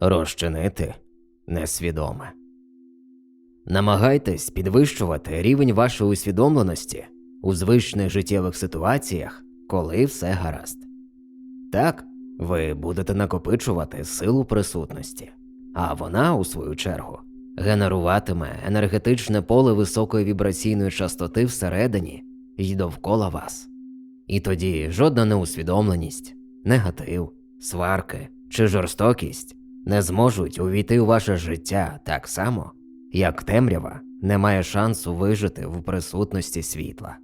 розчинити несвідоме. Намагайтесь підвищувати рівень вашої усвідомленості у звичних життєвих ситуаціях, коли все гаразд. Так, ви будете накопичувати силу присутності, а вона, у свою чергу, генеруватиме енергетичне поле високої вібраційної частоти всередині і довкола вас. І тоді жодна неусвідомленість, негатив, сварки чи жорстокість не зможуть увійти у ваше життя так само, як темрява не має шансу вижити в присутності світла.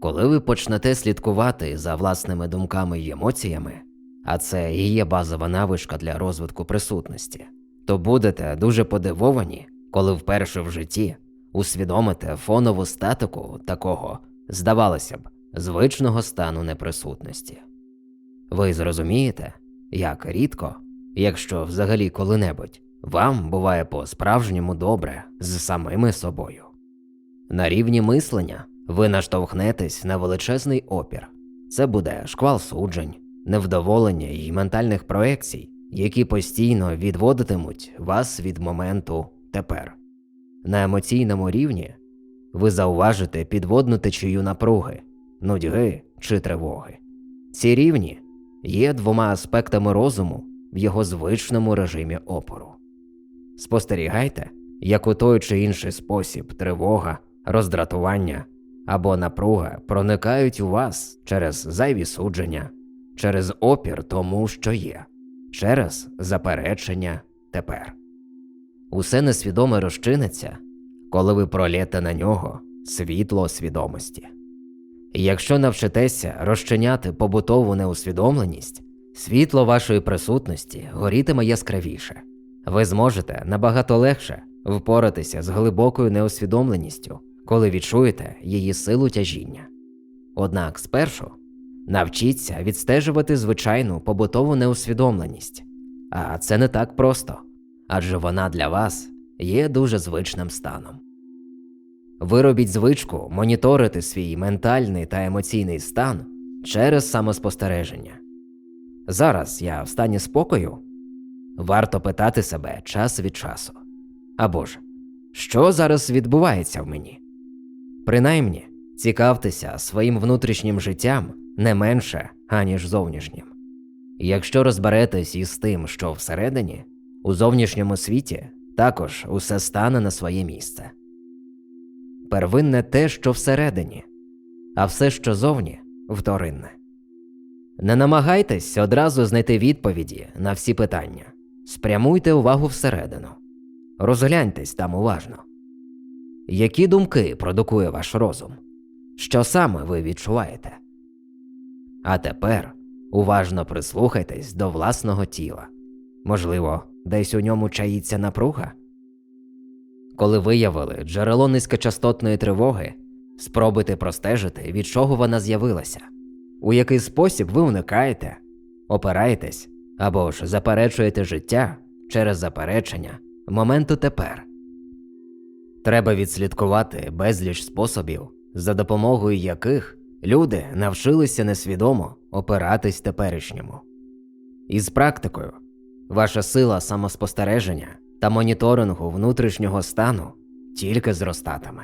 Коли ви почнете слідкувати за власними думками й емоціями, а це і є базова навичка для розвитку присутності, то будете дуже подивовані, коли вперше в житті усвідомите фонову статику такого, здавалося б, звичного стану неприсутності. Ви зрозумієте, як рідко, якщо взагалі коли-небудь, вам буває по-справжньому добре з самими собою. На рівні мислення ви наштовхнетесь на величезний опір. Це буде шквал суджень, невдоволення і ментальних проекцій, які постійно відводитимуть вас від моменту тепер. На емоційному рівні ви зауважите підводну течію напруги, нудьги чи тривоги. Ці рівні є двома аспектами розуму в його звичному режимі опору. Спостерігайте, як у той чи інший спосіб тривога, роздратування або напруга проникають у вас через зайві судження, через опір тому, що є, через заперечення тепер. Усе несвідоме розчиниться, коли ви пролєте на нього світло свідомості. І Якщо навчитеся розчиняти побутову неусвідомленість, світло вашої присутності горітиме яскравіше. Ви зможете набагато легше впоратися з глибокою неусвідомленістю, коли відчуєте її силу тяжіння. Однак спершу навчіться відстежувати звичайну побутову неусвідомленість, а це не так просто, адже вона для вас є дуже звичним станом. Виробіть звичку моніторити свій ментальний та емоційний стан через самоспостереження. Зараз я в стані спокою. Варто питати себе час від часу. Або ж, що зараз відбувається в мені? Принаймні, цікавтеся своїм внутрішнім життям не менше, аніж зовнішнім. Якщо розберетесь із тим, що всередині, у зовнішньому світі також усе стане на своє місце. Первинне те, що всередині, а все, що зовні, вторинне. Не намагайтесь одразу знайти відповіді на всі питання. Спрямуйте увагу всередину. Розгляньтесь там уважно. Які думки продукує ваш розум? Що саме ви відчуваєте? А тепер уважно прислухайтесь до власного тіла. Можливо, десь у ньому чаїться напруга? Коли виявили джерело низькочастотної тривоги, спробуйте простежити, від чого вона з'явилася, у який спосіб ви уникаєте, опираєтесь або ж заперечуєте життя через заперечення моменту тепер. Треба відслідкувати безліч способів, за допомогою яких люди навчилися несвідомо опиратись теперішньому. Із практикою ваша сила самоспостереження та моніторингу внутрішнього стану тільки зростатиме.